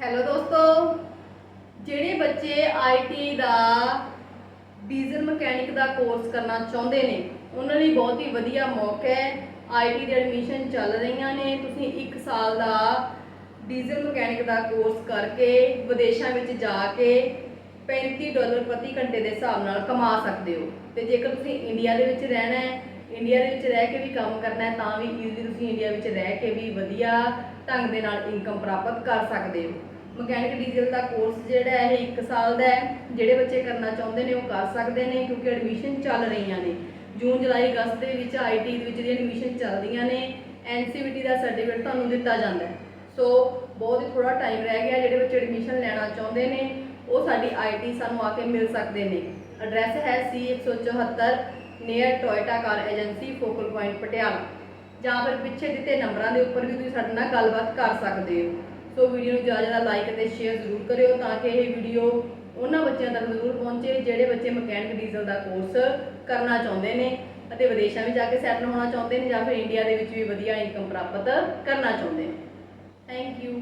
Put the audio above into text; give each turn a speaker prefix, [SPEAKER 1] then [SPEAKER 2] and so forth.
[SPEAKER 1] Hello ਦੋਸਤੋ। ਜਿਹੜੇ ਬੱਚੇ ਆਈਟੀ ਦਾ ਡੀਜ਼ਲ ਮਕੈਨਿਕ ਦਾ ਕੋਰਸ ਕਰਨਾ ਚਾਹੁੰਦੇ ਨੇ, ਉਹਨਾਂ ਲਈ ਬਹੁਤ ਹੀ ਵਧੀਆ ਮੌਕਾ ਹੈ। ਆਈਟੀ ਦੇ ਐਡਮਿਸ਼ਨ ਚੱਲ ਰਹੀਆਂ ਨੇ। ਤੁਸੀਂ 1 ਸਾਲ ਦਾ ਡੀਜ਼ਲ ਮਕੈਨਿਕ ਦਾ ਕੋਰਸ ਕਰਕੇ ਵਿਦੇਸ਼ਾਂ ਵਿੱਚ ਜਾ ਕੇ 35 ਡਾਲਰ ਪ੍ਰਤੀ ਘੰਟੇ ਦੇ ਹਿਸਾਬ ਨਾਲ ਕਮਾ ਸਕਦੇ ਹੋ। ਤੇ ਜੇਕਰ ਤੁਸੀਂ ਇੰਡੀਆ ਦੇ ਵਿੱਚ ਰਹਿਣਾ ਹੈ ਇੰਡੀਆ ਦੇ ਵਿੱਚ ਰਹਿ ਕੇ ਵੀ ਕੰਮ ਕਰਨਾ ਹੈ, ਤਾਂ ਵੀ ਈਜ਼ੀਲੀ ਤੁਸੀਂ ਇੰਡੀਆ ਵਿੱਚ ਰਹਿ ਕੇ ਵੀ ਵਧੀਆ ਢੰਗ ਦੇ ਨਾਲ ਇਨਕਮ ਪ੍ਰਾਪਤ ਕਰ ਸਕਦੇ ਹੋ। ਮਕੈਨਿਕ ਡੀਜ਼ਲ ਦਾ ਕੋਰਸ ਜਿਹੜਾ ਹੈ, ਇਹ 1 ਸਾਲ ਦਾ ਹੈ। ਜਿਹੜੇ ਬੱਚੇ ਕਰਨਾ ਚਾਹੁੰਦੇ ਨੇ, ਉਹ ਕਰ ਸਕਦੇ ਨੇ, ਕਿਉਂਕਿ ਐਡਮਿਸ਼ਨ ਚੱਲ ਰਹੀਆਂ ਨੇ। ਜੂਨ, ਜੁਲਾਈ, ਅਗਸਤ ਦੇ ਵਿੱਚ ਆਈਟੀ ਦੇ ਵਿੱਚ ਜਿਹੜੀ ਐਡਮਿਸ਼ਨ ਚੱਲਦੀਆਂ ਨੇ ਐਨਸੀਵੀਟੀ ਦਾ ਸਰਟੀਫਿਕੇਟ ਤੁਹਾਨੂੰ ਦਿੱਤਾ ਜਾਂਦਾ ਹੈ। ਸੋ ਬਹੁਤ ਹੀ ਥੋੜਾ ਟਾਈਮ ਰਹਿ ਗਿਆ, ਜਿਹੜੇ ਬੱਚੇ ਐਡਮਿਸ਼ਨ ਲੈਣਾ ਚਾਹੁੰਦੇ ਨੇ ਉਹ ਸਾਡੀ ਆਈਟੀ ਸਾਨੂੰ ਆ ਕੇ ਮਿਲ ਸਕਦੇ ਨੇ। ਐਡਰੈਸ ਹੈ C174 near Toyota car agency focal point Patiala. ਜਾਂ ਫਿਰ ਪਿੱਛੇ ਦਿੱਤੇ ਨੰਬਰਾਂ ਦੇ ਉੱਪਰ ਵੀ ਤੁਸੀਂ ਸਾਡੇ ਨਾਲ ਗੱਲਬਾਤ ਕਰ ਸਕਦੇ ਹੋ। ਸੋ ਵੀਡੀਓ ਨੂੰ ਜ਼ਿਆਦਾ ਜ਼ਿਆਦਾ ਲਾਈਕ ਅਤੇ ਸ਼ੇਅਰ ਜ਼ਰੂਰ ਕਰਿਓ ਤਾਂ ਕਿ ਇਹ ਵੀਡੀਓ ਉਹਨਾਂ ਬੱਚਿਆਂ ਤੱਕ ਜ਼ਰੂਰ ਪਹੁੰਚੇ, ਜਿਹੜੇ ਬੱਚੇ ਮਕੈਨਿਕ ਡੀਜ਼ਲ ਦਾ ਕੋਰਸ ਕਰਨਾ ਚਾਹੁੰਦੇ ਨੇ ਅਤੇ ਵਿਦੇਸ਼ਾਂ ਵਿੱਚ ਜਾ ਕੇ ਸੈਟਲ ਹੋਣਾ ਚਾਹੁੰਦੇ ਨੇ ਜਾਂ ਫਿਰ ਇੰਡੀਆ ਦੇ ਵਿੱਚ ਵੀ ਵਧੀਆ ਇਨਕਮ ਪ੍ਰਾਪਤ ਕਰਨਾ ਚਾਹੁੰਦੇ ਨੇ। Thank you